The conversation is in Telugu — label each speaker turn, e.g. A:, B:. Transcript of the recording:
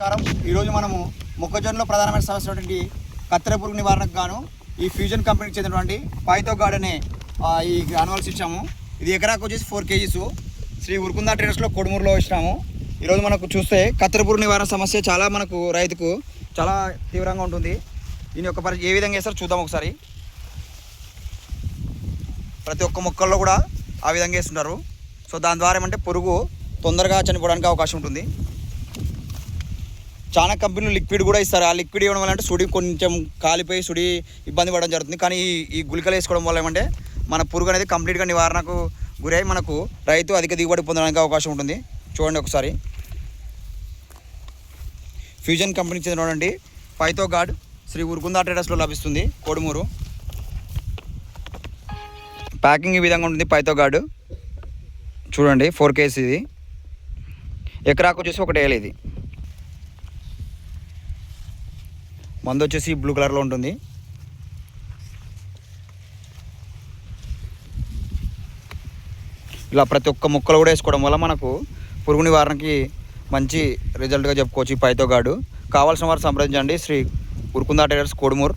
A: నమస్కారం. ఈరోజు మనము మొక్కజొన్నలో ప్రధానమైన సమస్య ఉన్నటువంటి కత్తెర పురుగు నివారణకు గాను ఈ ఫ్యూజన్ కంపెనీకి చెందినటువంటి పైతో గార్డ్ అనే ఈ గ్రానువల్స్ ఇచ్చాము. ఇది ఎకరాకు వచ్చేసి ఫోర్ కేజీస్ శ్రీ ఉరుకుందా ట్రేడర్స్లో కొడుమూరులో ఇచ్చినాము. ఈరోజు మనకు చూస్తే కత్తెర పురుగు నివారణ సమస్య చాలా మనకు రైతుకు చాలా తీవ్రంగా ఉంటుంది. దీని యొక్క పరి ఏ విధంగా వేస్తారో చూద్దాం ఒకసారి. ప్రతి ఒక్క మొక్కల్లో కూడా ఆ విధంగా వేస్తుంటారు. సో దాని ద్వారా ఏమంటే పురుగు తొందరగా చనిపోవడానికి అవకాశం ఉంటుంది. చాలా కంపెనీలు లిక్విడ్ కూడా ఇస్తారు. ఆ లిక్విడ్ ఇవ్వడం వల్ల అంటే సుడి కొంచెం కాలిపోయి సుడి ఇబ్బంది పడడం జరుగుతుంది. కానీ ఈ ఈ గుళికలు వేసుకోవడం వల్ల ఏమంటే మన పురుగు అనేది కంప్లీట్గా నివారణకు గురై మనకు రైతు అధిక దిగుబడి పొందడానికి అవకాశం ఉంటుంది. చూడండి ఒకసారి. ఫ్యూజన్ కంపెనీకి చెందినండి పైతో గార్డ్ శ్రీ ఉరుకుందా ట్రేడర్స్లో లభిస్తుంది. కోడుమూరు. ప్యాకింగ్ ఈ విధంగా ఉంటుంది. పైతో గార్డు చూడండి ఫోర్ కేస్ ఇది. ఎకరాకు వచ్చేసి ఒక వేయాలి ఇది. మందు వచ్చేసి బ్లూ కలర్లో ఉంటుంది. ఇలా ప్రతి ఒక్క ముక్కలు కూడా వేసుకోవడం వల్ల మనకు పురుగు నివారణకి మంచి రిజల్ట్గా చెప్పుకోవచ్చు ఈ పైతో గాడు. కావాల్సిన వారు సంప్రదించండి. శ్రీ ఉరుకుందా టైలర్స్ కోడుమూరు.